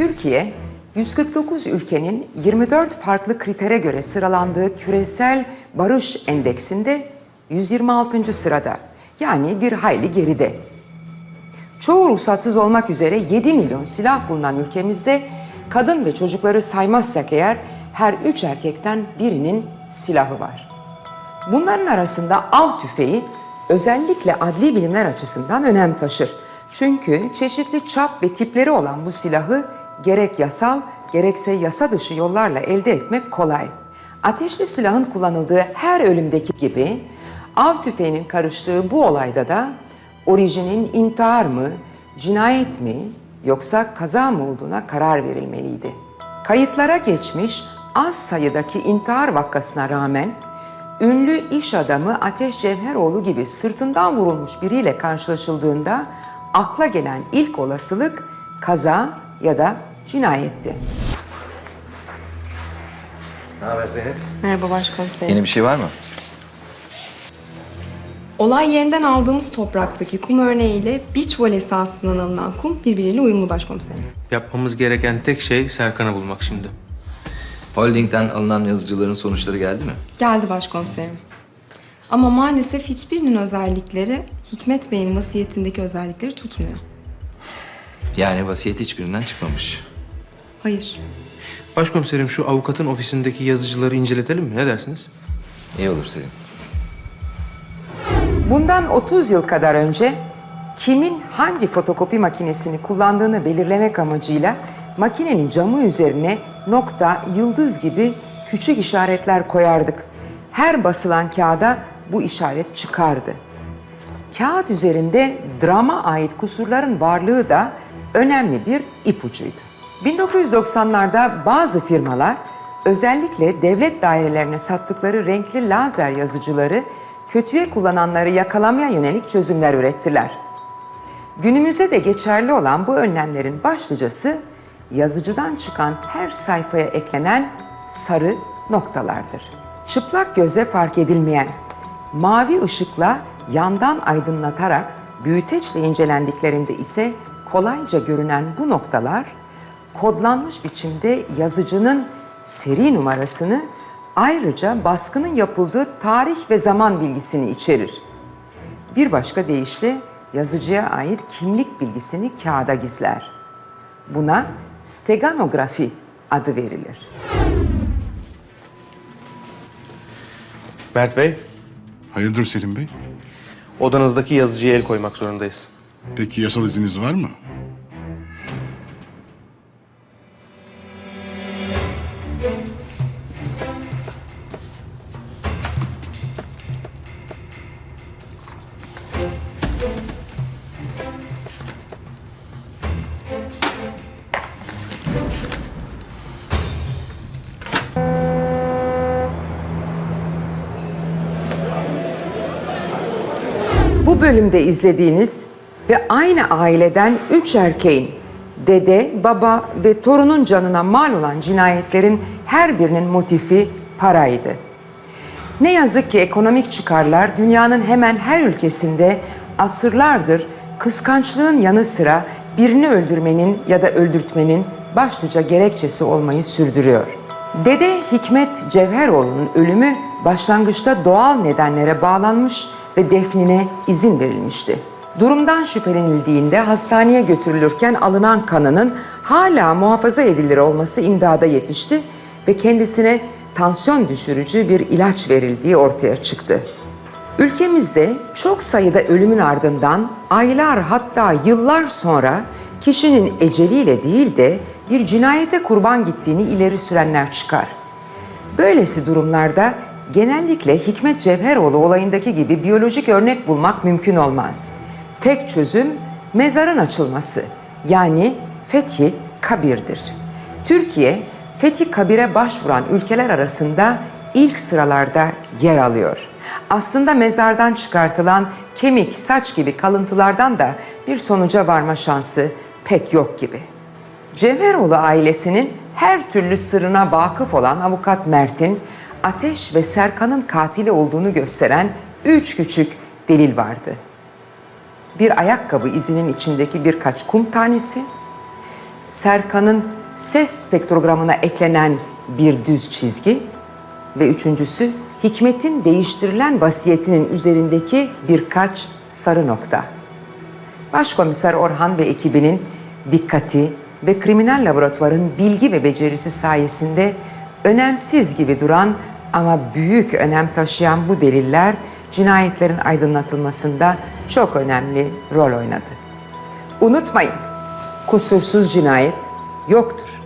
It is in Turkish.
Türkiye, 149 ülkenin 24 farklı kritere göre sıralandığı küresel barış endeksinde 126. sırada. Yani bir hayli geride. Çoğu ruhsatsız olmak üzere 7 milyon silah bulunan ülkemizde kadın ve çocukları saymazsak eğer her üç erkekten birinin silahı var. Bunların arasında av tüfeği özellikle adli bilimler açısından önem taşır. Çünkü çeşitli çap ve tipleri olan bu silahı gerek yasal gerekse yasa dışı yollarla elde etmek kolay. Ateşli silahın kullanıldığı her ölümdeki gibi av tüfeğinin karıştığı bu olayda da orijinin intihar mı, cinayet mi yoksa kaza mı olduğuna karar verilmeliydi. Kayıtlara geçmiş az sayıdaki intihar vakasına rağmen ünlü iş adamı Ateş Cevheroğlu gibi sırtından vurulmuş biriyle karşılaşıldığında akla gelen ilk olasılık kaza ya da cinayetti. Ne haber Zeynep? Merhaba başkomiserim. Yeni bir şey var mı? Olay yerinden aldığımız topraktaki kum örneğiyle beach voley sahasından alınan kum birbiriyle uyumlu başkomiserim. Yapmamız gereken tek şey Serkan'ı bulmak şimdi. Holding'den alınan yazıcıların sonuçları geldi mi? Geldi başkomiserim. Ama maalesef hiçbirinin özellikleri Hikmet Bey'in vasiyetindeki özellikleri tutmuyor. Yani vasiyet hiçbirinden çıkmamış. Hayır. Başkomiserim şu avukatın ofisindeki yazıcıları inceletelim mi? Ne dersiniz? İyi olur Selim. Bundan 30 yıl kadar önce kimin hangi fotokopi makinesini kullandığını belirlemek amacıyla makinenin camı üzerine nokta, yıldız gibi küçük işaretler koyardık. Her basılan kağıda bu işaret çıkardı. Kağıt üzerinde drama ait kusurların varlığı da önemli bir ipucuydu. 1990'larda bazı firmalar özellikle devlet dairelerine sattıkları renkli lazer yazıcıları kötüye kullananları yakalamaya yönelik çözümler ürettiler. Günümüze de geçerli olan bu önlemlerin başlıcası yazıcıdan çıkan her sayfaya eklenen sarı noktalardır. Çıplak göze fark edilmeyen, mavi ışıkla yandan aydınlatarak büyüteçle incelendiklerinde ise kolayca görünen bu noktalar kodlanmış biçimde yazıcının seri numarasını ayrıca baskının yapıldığı tarih ve zaman bilgisini içerir. Bir başka deyişle yazıcıya ait kimlik bilgisini kağıda gizler. Buna steganografi adı verilir. Mert Bey, Hayırdır Selim Bey? odanızdaki yazıcıya el koymak zorundayız. Peki yasal izniniz var mı? Bu bölümde izlediğiniz ve aynı aileden üç erkeğin dede, baba ve torunun canına mal olan cinayetlerin her birinin motifi paraydı. Ne yazık ki ekonomik çıkarlar dünyanın hemen her ülkesinde asırlardır kıskançlığın yanı sıra birini öldürmenin ya da öldürtmenin başlıca gerekçesi olmayı sürdürüyor. Dede Hikmet Cevheroğlu'nun ölümü başlangıçta doğal nedenlere bağlanmış ve defnine izin verilmişti. Durumdan şüphelenildiğinde hastaneye götürülürken alınan kanının hala muhafaza edilir olması imdada yetişti ve kendisine tansiyon düşürücü bir ilaç verildiği ortaya çıktı. Ülkemizde çok sayıda ölümün ardından aylar hatta yıllar sonra kişinin eceliyle değil de bir cinayete kurban gittiğini ileri sürenler çıkar. Böylesi durumlarda genellikle Hikmet Cevheroğlu olayındaki gibi biyolojik örnek bulmak mümkün olmaz. Tek çözüm mezarın açılması yani fethi kabirdir. Türkiye fethi kabire başvuran ülkeler arasında ilk sıralarda yer alıyor. Aslında mezardan çıkartılan kemik, saç gibi kalıntılardan da bir sonuca varma şansı pek yok gibi. Cevheroğlu ailesinin her türlü sırrına vakıf olan avukat Mert'in Ateş ve Serkan'ın katili olduğunu gösteren üç küçük delil vardı. Bir ayakkabı izinin içindeki birkaç kum tanesi, Serkan'ın ses spektrogramına eklenen bir düz çizgi ve üçüncüsü Hikmet'in değiştirilen vasiyetinin üzerindeki birkaç sarı nokta. Başkomiser Orhan ve ekibinin dikkati ve kriminal laboratuvarın bilgi ve becerisi sayesinde önemsiz gibi duran ama büyük önem taşıyan bu deliller cinayetlerin aydınlatılmasında çok önemli rol oynadı. Unutmayın, kusursuz cinayet yoktur.